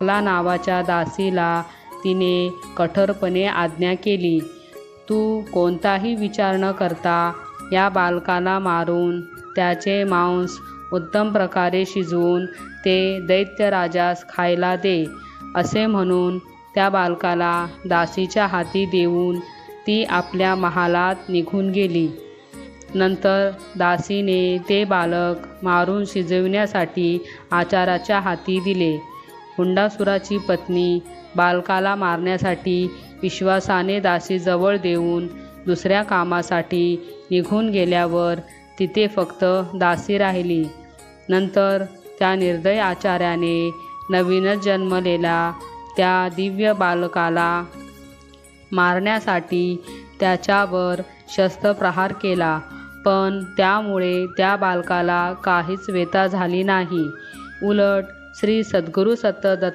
चकला नावाच्या दासीला तिने कठोरपणे आज्ञा केली. तू कोणताही विचार न करता या बालकाला मारून त्याचे मांस उत्तम प्रकारे शिजवून ते दैत्यराजास खायला दे असे म्हणून त्या बालकाला दासीच्या हाती देऊन ती आपल्या महालात निघून गेली. नंतर दासीने ते बालक मारून शिजविण्यासाठी आचाराच्या हाती दिले. हुंडासुराची पत्नी बालकाला मारण्यासाठी विश्वासाने दासीजवळ देऊन दुसऱ्या कामासाठी निघून गेल्यावर तिथे फक्त दासी राहिली. नंतर त्या निर्दय आचार्याने नवीनच जन्मलेला त्या दिव्य बालकाला मारण्यासाठी त्याच्यावर शस्त्रप्रहार केला. पण त्यामुळे त्या बालकाला काहीच व्यथा झाली नाही. उलट श्री सद्गुरू सत दत्ता